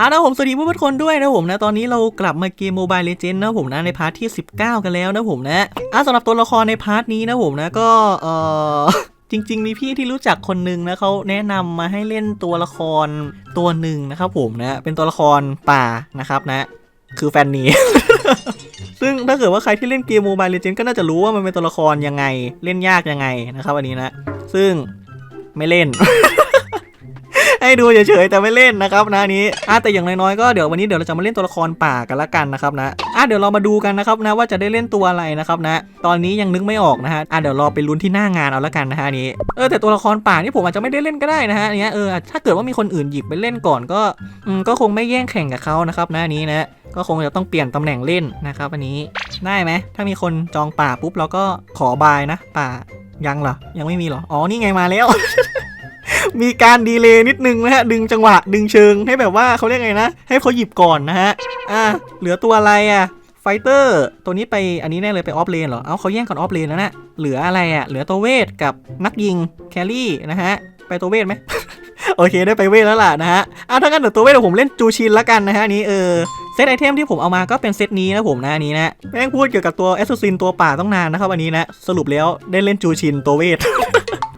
เอานะผมสวัสดีผู้ชมทุกคนด้วยนะผมนะตอนนี้เรากลับมาเกม Mobile Legends นะผมนะในพาร์ทที่ 19 กันแล้วนะผมนะอะสำหรับตัวละครในพาร์ทนี้นะผมนะก็เออจริง ๆ มีพี่ที่รู้จักคนหนึ่งนะเขาแนะนำมาให้เล่นตัวละครตัวหนึ่งนะครับผมนะเป็นตัวละครป่านะครับนะ คือแฟนนีซึ่งถ้าเกิดว่าใครที่เล่นเกม Mobile Legends ก็น่าจะรู้ว่ามันเป็นตัวละครยังไงเล่นยากยังไงนะครับอันนี้นะ ซึ่งไม่เล่น ให้ดูเฉยๆแต่ไม่เล่นนะครับนะนี้อะแต่อย่างน้อยๆก็เดี๋ยววันนี้เดี๋ยวเราจะมาเล่นตัวละครป่ากันละกันนะครับนะอะเดี๋ยวเรามาดูกันนะครับนะว่าจะได้เล่นตัวอะไรนะครับนะ ตอนนี้ยังนึกไม่ออกนะฮะอะเดี๋ยวรอไปลุ้นที่หน้างานเอาละกันนะฮะนี้เออแต่ตัวละครป่านี่ผมอาจจะไม่ได้เล่นก็ได้นะฮะอันเนี้ยเออถ้าเกิดว่ามีคนอื่นหยิบไปเล่นก่อนก็อืมก็คงไม่แย่งแข่งกับเขานะครับนะนนี้นะก็คงจะต้องเปลี่ยนตำแหน่งเล่นนะครับอันนี้ได้ไหมถ้ามีคนจองป่าปุ๊บเราก็ขอบายนะ ป่ายังเหรอยังไม่มีเหรออ๋อนี่ไงมาแล้ว มีการดีเลย์นิดนึงนะฮะ ดึงจังหวะ ดึงเชิงให้แบบว่าเขาเรียกไงนะ ให้เขาหยิบก่อนนะฮะ อะ เหลือตัวอะไรอะ ไฟเตอร์ ตัวนี้ไป อันนี้แน่เลยไปออฟเลนเหรอ เอาเขาแย่งก่อนออฟเลนแล้วนะ เหลืออะไรอะ เหลือตัวเวทกับนักยิงแครี่นะฮะ ไปตัวเวทไหมโอเคได้ไปเวทแล้วล่ะนะฮะอะถ้างั้นเดี๋ยวตัวเวทเดี๋ยวผมเล่นจูชินละกันนะฮะนี้เออเซตไอเทมที่ผมเอามาก็เป็นเซตนี้นะผมนะนี้นะแม่งพูดเกี่ยวกับตัวแอสซินตัวป่าต้องนานนะครับอันนี้นะสรุปแล้วได้เล่นจูชินตัวเวท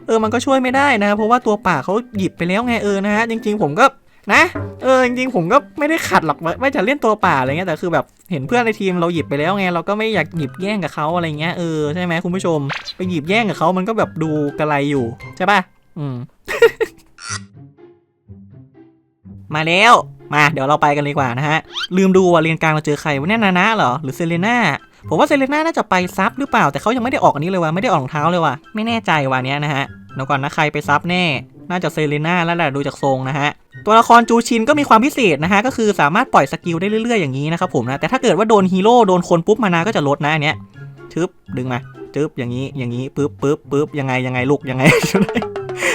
เออมันก็ช่วยไม่ได้นะ เพราะว่าตัวป่าเขาหยิบไปแล้วไงเออนะฮะจริง ๆ ผมก็นะเออจริงๆผมก็ไม่ได้ขัดหรอกว่าว่จะเล่นตัวป่าอะไรเงี้ยแต่คือแบบเห็นเพื่อนในทีมเราหยิบไปแล้วไงเราก็ไม่อยากหยิบแย่งกับเขาอะไรเงี้ยเออใช่ไหมคุณผู้ชมไปหยิบแย่งกับเขามันก็แบบดูกระไรอยู่ใช่ป่ะอืมมาแล้วมาเดี๋ยวเราไปกันเลยดีกว่านะฮะ ลืมดูว่าเรียนกลางเราเจอใครวะเนี่ยนานะเหรอหรือเซเลน่า ผมว่าเซเลน่าน่าจะไปซับหรือเปล่า แต่เขายังไม่ได้ออกอันนี้เลยว่ะไม่ได้ออกรองเท้าเลยว่ะไม่แน่ใจว่ะเนี้ยนะฮะเดี๋ยวก่อนนะใครไปซับแน่ น่าจะเซเลน่าแล้วแหละดูจากทรงนะฮะตัวละครจูชินก็มีความพิเศษนะฮะก็คือสามารถปล่อยสกิลได้เรื่อยๆอย่างนี้นะครับผมนะแต่ถ้าเกิดว่าโดนฮีโร่โดนคนปุ๊บมานาก็จะลดนะอันเนี้ยชึบดึงมาจึ๊บอย่างนี้อย่างนี้ปึ๊บปึ๊บปึ๊บยังไงยังไงลูกยังไง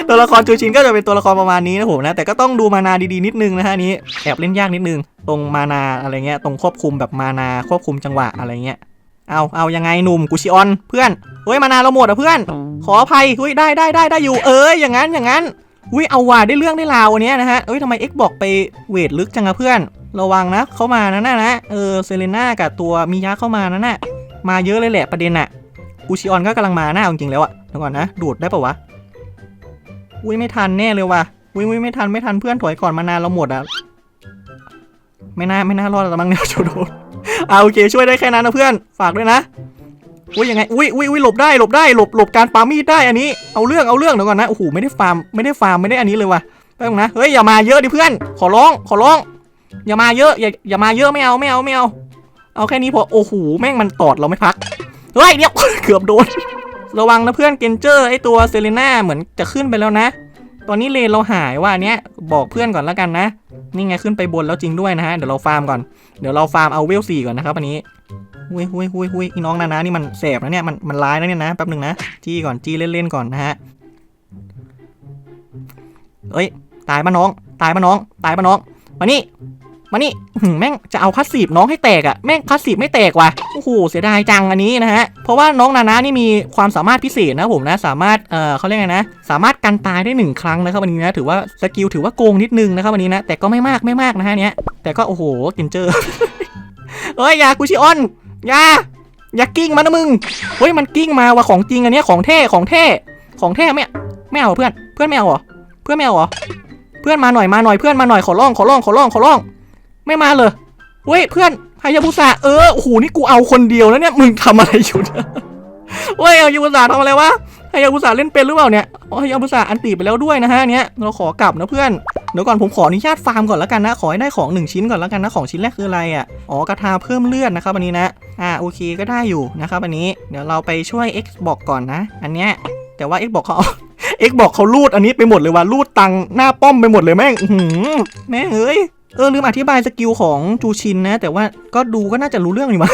ตัวละครจูชินก็จะเป็นตัวละครประมาณนี้นะผมนะแต่ก็ต้องดูมานาดีๆนิดนึงนะฮะนี้แอบเล่นยากนิดนึง ตรงมานาอะไรเงี้ยตรงควบคุมแบบมานาควบคุมจังหวะอะไรเงี้ย เอาเอายังไงหนุ่มกุชิออนเพื่อนเฮ้ยมานานเราหมดอะเพื่อน ขออภัยเฮ้ยได้ได้ได้ได้อยู่เอ้ยอย่างนั้นอย่างนั้นอุ้ยเอาว่าได้เรื่องได้ราววันนี้นะฮะเอ้ยทำไมเอ็กบอกไปเวทลึกจังอะเพื่อน ระวังนะเข้ามานะน่ะนะเออเซเลน่ากับตัวมิยะเข้ามานะน่ะมาเยอะเลยแหละประเด็นอะกุชิออนก็กำลังมาหน้าจริงๆแล้วอะเดี๋ยวก่อนนะดูดได้ปะวะอุ้ยไม่ทันแน่เลยว่ะอุ้ยอุ้ยไม่ทันไม่ทันเพื่อนถอยก่อนมานานเราหมดอะไม่น่าไม่น่ารอดแล้วมั้งเนี่ยโจโดน เอาโอเคช่วยได้แค่นั้นนะเพื่อนฝากด้วยนะอุ้ยยังไงอุ้ยอุ้ยอุ้ยหลบได้หลบได้หลบหลบการปามีดได้อันนี้เอาเรื่องเอาเรื่องเดี๋ยวก่อนนะโอ้โหไม่ได้ฟาร์มไม่ได้ฟาร์มไม่ได้อันนี้เลยว่ะแป๊บนึงนะเฮ้ยอย่ามาเยอะดิเพื่อน ขอร้องขอร้อง อย่ามาเยอะอย่าอย่ามาเยอะไม่เอาไม่เอาไม่เอา เอาแค่นี้พอโอ้โหแม่งมันตอดเราไม่พักเฮ้ยเดี๋ยวเกือบโดน ระวังนะเพื่อนเกนเจอร์ไอตัวเซเลน่าเหมือนจะขึ้นไปแล้วนะ ตอนนี้เลนเราหายว่าเนี้ยบอกเพื่อนก่อนแล้วกันนะ นี่ไงขึ้นไปบนแล้วจริงด้วยนะฮะ เดี๋ยวเราฟาร์มก่อน เดี๋ยวเราฟาร์มเอาเวลสี่ก่อนนะครับอันนี้หุยหุยหุยหุยอีน้องนานานี่มันแสบนะเนี่ยมันมันร้ายนะเนี่ยนะแป๊บหนึ่งนะจี้ก่อนจี้เล่นๆก่อนนะฮะเอ้ยตายปะน้อง ตายปะน้อง ตายปะน้อง มานี่ มานี่หือแม่งจะเอาพัสซีฟน้องให้แตกอะแม่งพัสซีฟไม่แตกว่ะโอ้โหเสียดายจังอันนี้นะฮะเพราะว่าน้องนานานี่มีความสามารถพิเศษนะผมนะ สามารถเอ่อเขาเรียกไงนะ สามารถกันตายได้หนึ่งครั้งนะครับวันนี้นะถือว่าสกิลถือว่าโกงนิดนึงนะครับวันนี้นะแต่ก็ไม่มากไม่มากนะฮะเนี้ยแต่ก็โอ้โหกินเจอเอ้ยอยากูชิออนอย่าอย่ากิ้งมันนะมึงเฮ้ยมันกิ้งมาว่ะของจริงอันเนี้ยของเท่ของเท่ของเท่ไม่ไม่เอาเพื่อนเพื่อนไม่เอาเหรอเพื่อนไม่เอาเหรอเพื่อนมาหน่อยมาหน่อยเพื่อนมาหน่อยขอร้องขอร้องขอร้องขอร้อง ไม่มาเลยเฮ้ยเพื่อนฮายาบุสะเออโอ้โหนี่กูเอาคนเดียวแล้วเนี่ยมึงทำอะไรอยู่เนี่ยเฮ้ยฮายาบุสะทำอะไรวะฮายาบุสะเล่นเป็นหรือเปล่าเนี่ยอ๋อฮายาบุสะอันตีไปแล้วด้วยนะฮะเนี้ยเราขอกลับนะเพื่อนเดี๋ยวก่อนผมขออนุญาตฟาร์มก่อนแล้วกันนะขอให้ได้ของหนึ่งชิ้นก่อนแล้วกันนะของชิ้นแรกคืออะไรอะอ๋อกระทาเพิ่มเลือดนะครับอันนี้นะอ่าโอเคก็ได้อยู่นะครับอันนี้เดี๋ยวเราไปช่วย X บอกก่อนนะ อันเนี้ยแต่ว่า X บอกเขา X บอกเขารูดอันนี้ไปหมดเลยว่ารูดตังหน้าป้อมไปหมดเลยแม่งแม่งเอ้ย เออลืมอธิบายสกิลของจูชินนะ แต่ว่าก็ดูก็น่าจะรู้เรื่องอยู่มั้ง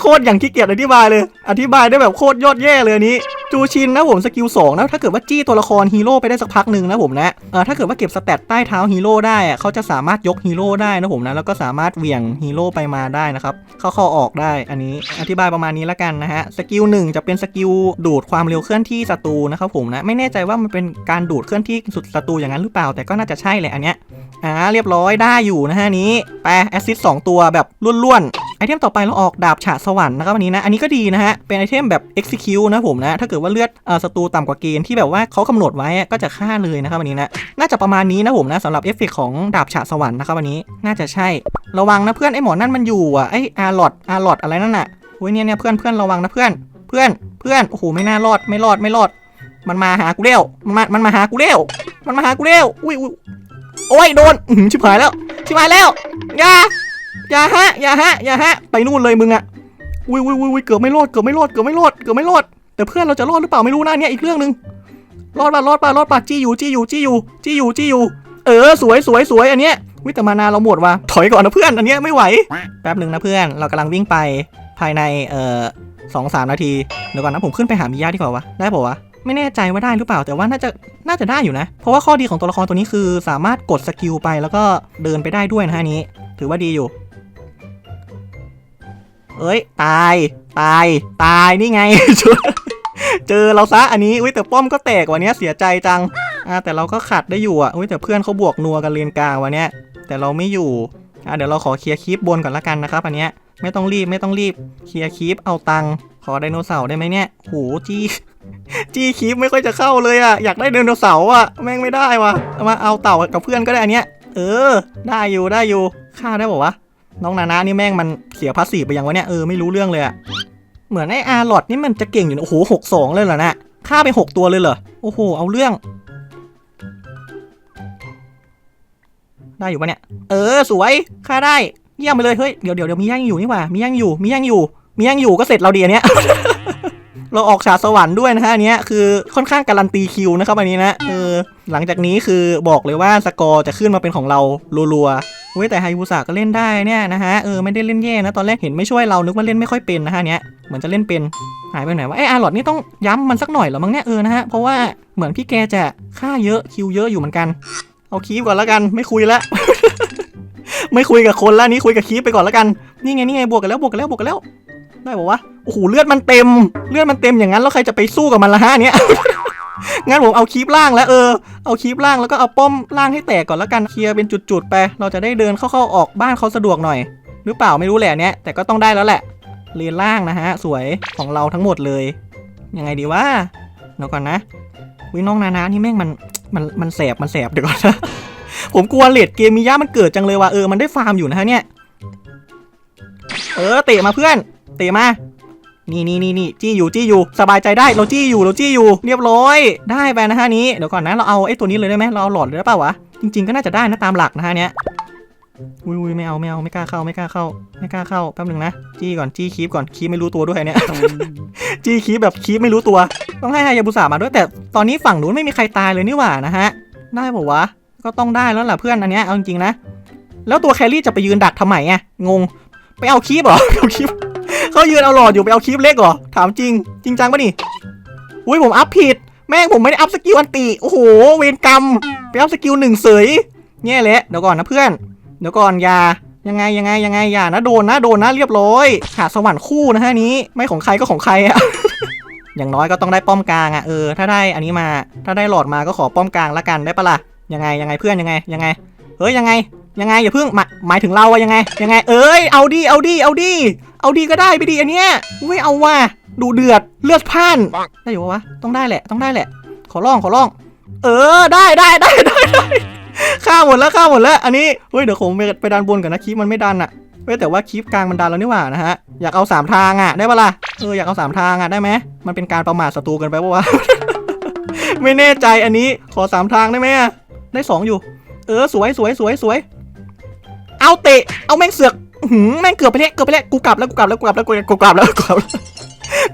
โคตรอย่างขี้เกียจอธิบายเลย อธิบายได้แบบโคตรยอดแย่เลยอันนี้ จูชินนะผมสกิลสองนะถ้าเกิดว่าจี้ตัวละครฮีโร่ไปได้สักพักหนึ่งนะผมนะเออถ้าเกิดว่าเก็บสเตตใต้เท้าฮีโร่ได้อะเขาจะสามารถยกฮีโร่ได้นะผมนะแล้วก็สามารถเหวี่ยงฮีโร่ไปมาได้นะครับเข้าเข้าออกได้อันนี้อธิบายประมาณนี้ล้วกันนะฮะสกิลหนึ่งจะเป็นสกิลดูดความเร็วเคลื่อนที่ศัตรูนะครับผมนะไม่แน่ใจว่ามันเป็นการดูดเคลื่อนที่สุดศัตรูอย่างนั้นหรือเปล่า แต่ก็น่าจะใช่แหละอันเนี้ยอ่าเรียบร้อยได้อยู่นะฮะนนี้ไปแอสซิสสองตัวแบบล้วนๆไอเทมต่อไปเราออกดาบฉะสวรรค์นะครับอันนี้นะ อันนี้ก็ดีนะฮะ เป็นไอเทมแบบ execute นะผมนะ ถ้าเกิดว่าเลือดอ่อศัตรูต่ำกว่าเกณฑ์ที่แบบว่าเขากำหนดไว้ก็จะฆ่าเลยนะครับอันนี้นะ น่าจะประมาณนี้นะผมนะสำหรับเอฟเฟกต์ของดาบฉะสวรรค์นะครับอันนี้ น่าจะใช่ ระวังนะเพื่อนไอหมอนั่นมันอยู่อะไออาร์ลอดอาร์ลอดอะไรนั่นน่ะโอ้ยเนี่ยเนี่ยเพื่อนเพื่อนระวังนะเพื่อน เพื่อนเพื่อนโอ้โหไม่น่ารอดไม่รอดไม่รอด มันมาหากูเร็วมันมามันมาหากูเร็วมันมาหากูเร็วอุ้ยอุ้ยโอ้ยโดนชิบหายแล้วชิบหายแล้วอย่า อย่าฮะอย่าฮะอย่าฮะ ไปนู่นเลยมึงอะอุ้ยอุ้ยอุ้ยเกือบไม่รอดเกือบไม่รอดเกือบไม่รอดเกือบไม่รอดแต่เพื่อนเราจะรอดหรือเปล่าไม่รู้นะเนี่ยอีกเรื่องหนึ่งรอดป่ะรอดป่ะรอดป่ะจี้อยู่จี้อยู่จี้อยู่จี้อยู่จี้อยู่ เออสวยสวยสวยอันเนี้ยวิต่มานาเราหมดว่ะถอยก่อนนะเพื่อนอันเนี้ยไม่ไหวแป๊บหนึ่งนะเพื่อนเรากำลังวิ่งไปภายในเอ่อสองสามนาทีเดี๋ยวก่อนนะผมขึ้นไปหามิยาดีกว่าวะได้ป่าวะไม่แน่ใจว่าได้หรือเปล่าแต่ว่าน่าจะน่าจะได้อยู่นะ เพราะว่าข้อดีของตัวละครตัวนี้คือสามารถกดสกิลไปแล้วก็เดินไปได้ด้วยนะฮะนี้ ถือว่าดีอยู่ เอ้ย ตาย ตาย ตายนี่ไงเจอเราซะอันนี้อุ้ยแต่ป้อมก็แตกวันนี้เสียใจจังอ่าแต่เราก็ขัดได้อยู่อะอุ้ยแต่เพื่อนเขาบวกนัวกันเลนกลางวันเนี้ยแต่เราไม่อยู่อ่าเดี๋ยวเราขอเคลียร์คลิปบนก่อนละกันนะครับ อันเนี้ยไม่ต้องรีบไม่ต้องรีบเคลียร์คลิปเอาตังค์ขอไดโนเสาร์ได้ไหมเนี่ยโหจี้จี้คลิปไม่ค่อยจะเข้าเลยอะอยากได้ไดโนเสาร์อะแม่งไม่ได้วะเอามาเอาเต่ากับเพื่อนก็ได้อันเนี้ยเออ ได้อยู่ได้อยู่ฆ่าได้บอกวะ น้องนานานี่แม่งมันเสียภาษีไปยังวะเนี่ยเออไม่รู้เรื่องเลยอะเหมือนไอ้อาร์ลอดนี่มันจะเก่งอยู่นะโอ้โหหกสองเลยเหรอนะฆ่าไปหกตัวเลยเหรอโอ้โหเอาเรื่อง ได้อยู่ปะเนี่ย เออสวยฆ่าได้เยี่ยมไปเลยเฮ้ยเดี๋ยวเดี๋ยวเดี๋ยวมีย่างอยู่นี่หว่ามีย่างอยู่มีย่างอยู่มีย่างอยู่ก็เสร็จเราดีอันเนี้ย เราออกฉาดสวรรค์ด้วยนะฮะอันเนี้ยคือค่อนข้างการันตีคิวนะครับอันนี้นะเออหลังจากนี้คือบอกเลยว่าสกอร์จะขึ้นมาเป็นของเรารัวๆเว้ยแต่ไฮบูสาก็เล่นได้เนี่ยนะฮะเออไม่ได้เล่นแย่นะตอนแรกเห็นไม่ช่วยเรานึกว่าเล่นไม่ค่อยเป็นนะฮะเนี้ยเหมือนจะเล่นเป็นหายไปไหนวะไออาร์ลอดนี่ต้องย้ำมันสักหน่อยเหรอมั้งเนี่ยเออนะฮะเพราะว่าเหมือนพี่แกจะค่าเยอะคิวเยอะอยู่เหมือนกันเอาคีบก่อนแล้วกันไม่คุยละ ไม่คุยกับคนละนี้คุยกับคีบไปก่อนแล้วกันนี่ไงนี่ไงบวกกันแล้วบวกกันแล้วบวกกันแล้ว ได้บอกว่าโอ้โหเลือดมันเต็ม เลือดมันเต็มอย่างนั้นแล้วใครจะไปสู้กับมันละฮะเนี้ยงั้นผมเอาคีบล่างแล้วเออ เอาคีบล่างแล้วก็เอาป้อมล่างให้แตกก่อนแล้วกันเคลียร์เป็นจุดๆไป เราจะได้เดินเข้าๆออกบ้านเขาสะดวกหน่อย หรือเปล่าไม่รู้แหละเนี้ยแต่ก็ต้องได้แล้วแหละเลนล่างนะฮะ สวยของเราทั้งหมดเลยยังไงดีวะเดี๋ยวก่อนนะวิน้องนานานี่แม่งมันมันมันแสบมันแสบเดี๋ยวก่อนนะผมกลัวเลดเกมมีย่ามันเกิดจังเลยว่ะเออมันได้ฟาร์มอยู่นะฮะเนี่ยเออเตะมาเพื่อน เตะมานี่นี่นี่นี่จี้อยู่จี้อยู่ สบายใจได้เราจี้อยู่เราจี้อยู่ เรียบร้อย ได้ไปนะฮะนี้เดี๋ยวก่อนนะเราเอาไอ้ตัวนี้เลยได้ไหมเราเอาหลอดเลยได้เปล่าวะจริงๆก็น่าจะได้นะตามหลักนะฮะเนี้ยอุ้ยอุ้ยไม่เอาไม่เอาไม่กล้าเข้าไม่กล้าเข้า ไม่กล้าเข้าแป๊บหนึ่งนะจี้ก่อนจี้คีบก่อนคีบไม่รู้ตัวด้วยเนี่ยจี้คีบแบบคีบไม่รู้ตัว ต้องให้ฮายาบุสามาด้วยแต่ตอนนี้ฝั่งนู้นไม่มีใครตายเลยนี่หว่านะฮะได้ปะวะก็ต้องได้แล้วล่ะเพื่อนอันเนี้ยเอาจริงๆนะ แล้วตัวแครี่จะไปยืนดักทำไมอะงง ไปเอาคีบเหรอเอาคีบ เขายืนเอาหลอดอยู่ไปเอาคลิปเล็กเหรอ ถามจริง จริงจังปะนี่ อุ้ยผมอัพผิด แม่งผมไม่ได้อัพสกิลอันติ โอ้โห เวรกรรม ไปอัพสกิลหนึ่งเสยแง่แหละเดี๋ยวก่อนนะเพื่อน เดี๋ยวก่อนอย่ายังไงยังไงยังไงอย่านะโดนนะโดนนะเรียบร้อยหาสวรรค์คู่นะฮะนี้ ไม่ของใครก็ของใครอะอย่างน้อยก็ต้องได้ป้อมกลางอะเออถ้าได้อันนี้มา ถ้าได้หลอดมาก็ขอป้อมกลางละกันได้ปะล่ะยังไงยังไงเพื่อนยังไงยังไงเฮ้ยยังไงยังไงอย่าเพิ่งหมายหมายถึงเราอะยังไง ยังไง เอ้ยเอาดีเอาดีเอาดี เอาดีก็ได้ไปดีอันเนี้ยไม่เอาว่ะดูเดือดเลือดพล่านได้อยู่ปะวะต้องได้แหละต้องได้แหละ ขอร้องขอร้อง เออได้ได้ได้ได้ได้ข้าหมดแล้วข้าหมดแล้วอันนี้เฮ้ยเดี๋ยวผมไปไปดันบนก่อนนะคลิปมันไม่ดันอะเว้ยแต่ว่าคลิปกลางมันดันแล้วนี่หว่านะฮะอยากเอาสามทางอะได้ปะล่ะเอออยากเอาสามทางอะได้ไหมมันเป็นการประมาทศัตรูเกันไปปะวะไม่แน่ใจอันนี้ขอสามทางได้ไหมอะได้สองอยู่ เออสวยสวยสวยสวยเอาเตะเอาแม่งเสือกอื้อ หืมแม่งเกือบไปแล้วเกือบไปแล้วกูกลับแล้วกูกลับแล้วกูกลับแล้วกูกลับแล้วกูกลับแล้ว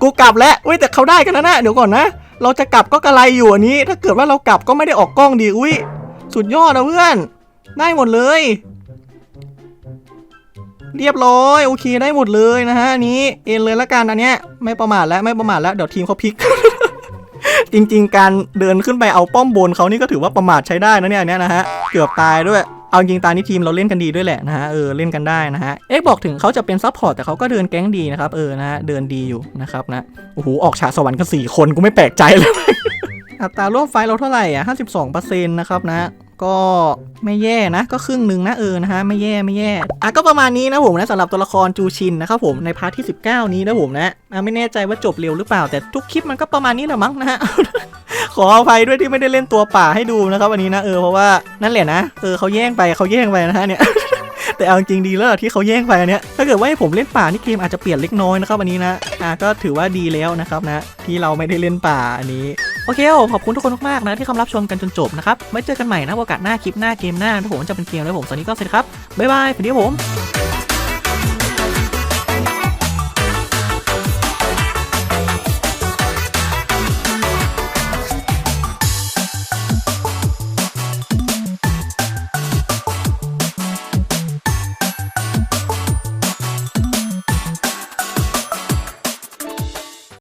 กูกลับแล้วเว้ยแต่เขาได้กันแล้วนะเดี๋ยวก่อนนะ เราจะกลับก็กระไรอยู่อันนี้ ถ้าเกิดว่าเรากลับก็ไม่ได้ออกกล้องดีอุ้ยสุดยอดนะเพื่อน ได้หมดเลย เรียบร้อยโอเคได้หมดเลยนะฮะอันนี้เอ็นเลยละกันอันเนี้ยไม่ประมาทแล้วไม่ประมาทแล้วเดี๋ยวทีมเขาพลิก จริง ๆ การเดินขึ้นไปเอาป้อมบนเขานี่ก็ถือว่าประมาทใช้ได้นะเนี่ยเนี้ยนะฮะเกือบตายด้วย เอาจริงตานี้ทีมเราเล่นกันดีด้วยแหละนะฮะเออเล่นกันได้นะฮะเอ็กบอกถึงเขาจะเป็นซัพพอร์ตแต่เขาก็เดินแก๊งดีนะครับเออนะฮะเดินดีอยู่นะครับนะโอ้โหออกฉากสวรรค์กันสี่คนกูไม่แปลกใจเลยอัตราร่วมไฟเราเท่าไหร่อะ52%นะครับนะ ก็ไม่แย่นะ ก็ครึ่งหนึ่งนะเออนะฮะไม่แย่ไม่แย่อะก็ประมาณนี้นะผมนะสำหรับตัวละครจูชินนะครับผมในพาร์ทที่ 19 นี้นะผมนะอะไม่แน่ใจว่าจบเร็วหรือเปล่า แต่ทุกคลิปมันก็ประมาณนี้แหละมั้งนะฮะขออภัยด้วยที่ไม่ได้เล่นตัวป่าให้ดูนะครับวันนี้นะเออเพราะว่านั่นแหละนะเออเขาแย่งไปเขาแย่งไปนะฮะเนี่ยแต่เอาจริงดีแล้วที่เขาแย่งไปอันเนี้ยถ้าเกิดว่าให้ผมเล่นป่านี่เกมอาจจะเปลี่ยนเล็กน้อยนะครับวันนี้นะอะก็ถือว่าดีแล้วนะครับนะที่เราไม่ได้เล่นป่าอันนี้ โอเคผมขอบคุณทุกคนมากๆนะที่เข้ามารับชมกันจนจบนะครับไว้เจอกันใหม่นะโอกาสหน้าคลิปหน้าเกมหน้าถ้าผมจะเป็นเกมแล้วผมสวัสดีก็สวัสดีครับบ๊ายบายสวัสดีผม